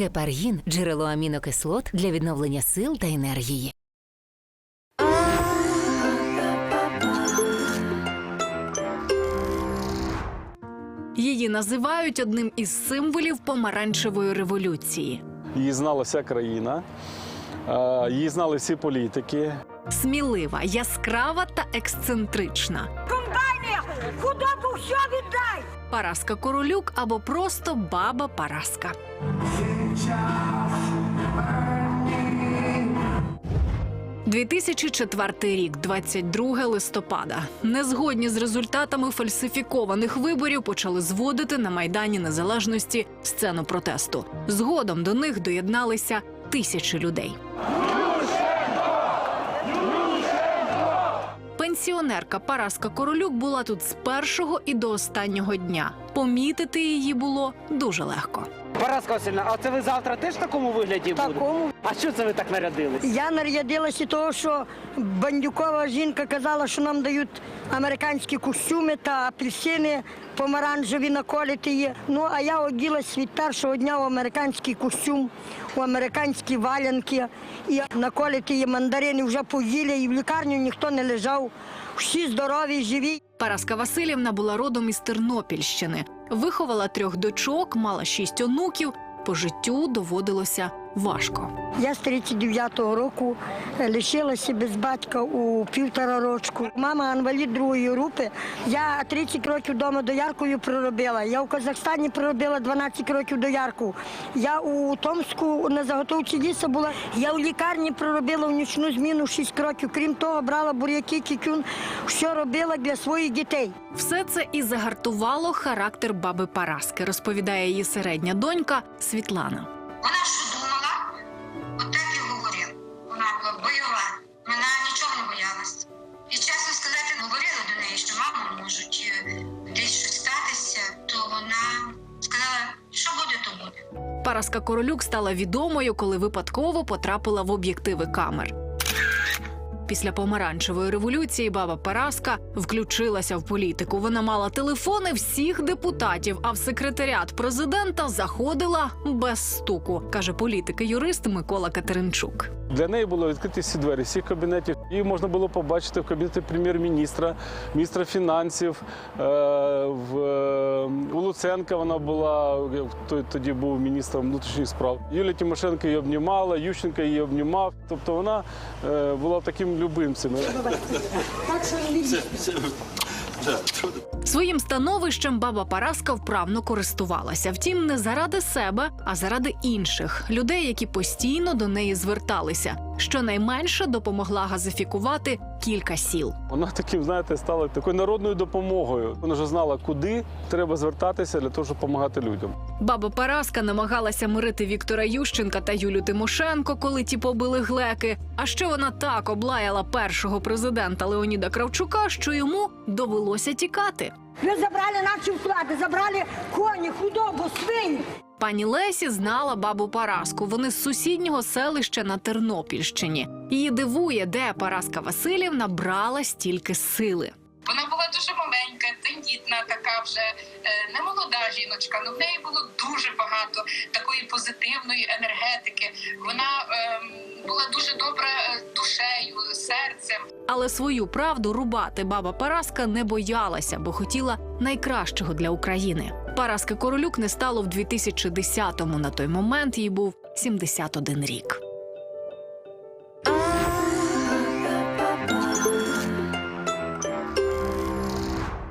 Гепаргін джерело амінокислот для відновлення сил та енергії. Її називають одним із символів помаранчевої революції. Її знала вся країна, її знали всі політики. Смілива, яскрава та ексцентрична. Комбайни, худобу все віддай! Параска Королюк або просто баба Параска. «2004 рік, 22 листопада. Незгодні з результатами фальсифікованих виборів почали зводити на майдані незалежності сцену протесту. Згодом до них доєдналися тисячі людей. Пенсіонерка Параска Королюк була тут з першого і до останнього дня. Помітити її було дуже легко. Параска Васильівна, а це ви завтра теж в такому вигляді будете? Такому. А що це ви так нарядились? Я нарядилася того, що бандюкова жінка казала, що нам дають американські костюми та апельсини помаранжеві наколіти є. Ну, а я оділась від першого дня у американський костюм, у американські валянки. І наколіти є мандарини вже поїли, і в лікарню ніхто не лежав. Всі здорові, живі. Параска Васильівна була родом із Тернопільщини. Виховала трьох дочок, мала шість онуків. По життю доводилося важко. Я з 39-го року е, лишилася без батька у півтора рочку. Мама інвалід другої групи. Я 30 років вдома дояркою проробила. Я в Казахстані проробила 12 років доярку. Я у Томську на заготовці ліса була. Я у лікарні проробила в нічну зміну 6 років. Крім того, брала буряки, кікюн, що робила для своїх дітей. Все це і загартувало характер баби Параски, розповідає її середня донька Світлана. Вона Параска Королюк стала відомою, коли випадково потрапила в об'єктиви камер. Після помаранчевої революції баба Параска включилася в політику. Вона мала телефони всіх депутатів, а в секретаріат президента заходила без стуку, каже політик і юрист Микола Катеринчук. Для неї було відкриті всі двері, всіх кабінетів. Її можна було побачити в кабінеті прем'єр-міністра, міністра фінансів. е, В е, у Луценка вона була тоді був міністром внутрішніх справ. Юлія Тимошенко її обнімала, Ющенко її обнімав. Тобто вона е, була таким любимцем. Своїм становищем баба Параска вправно користувалася. Втім, не заради себе, а заради інших людей, які постійно до неї зверталися. Щонайменше допомогла газифікувати кілька сіл. Вона таким, знаєте, стала такою народною допомогою. Вона вже знала, куди треба звертатися для того, щоб допомагати людям. Баба Параска намагалася мирити Віктора Ющенка та Юлю Тимошенко, коли ті побили глеки. А ще вона так облаяла першого президента Леоніда Кравчука, що йому довелося тікати. Ви забрали наші вклади, забрали коні, худобу, свині. Пані Лесі знала бабу Параску. Вони з сусіднього селища на Тернопільщині. Її дивує, де Параска Васильівна брала стільки сили. Вона була дуже маленька, тендітна, така вже е, немолода жіночка. але в неї було дуже багато такої позитивної енергетики. Вона ем, була дуже добра е, душею, серцем. Але свою правду рубати баба Параска не боялася, бо хотіла найкращого для України. Параски Королюк не стало в 2010-му. На той момент їй був 71 рік.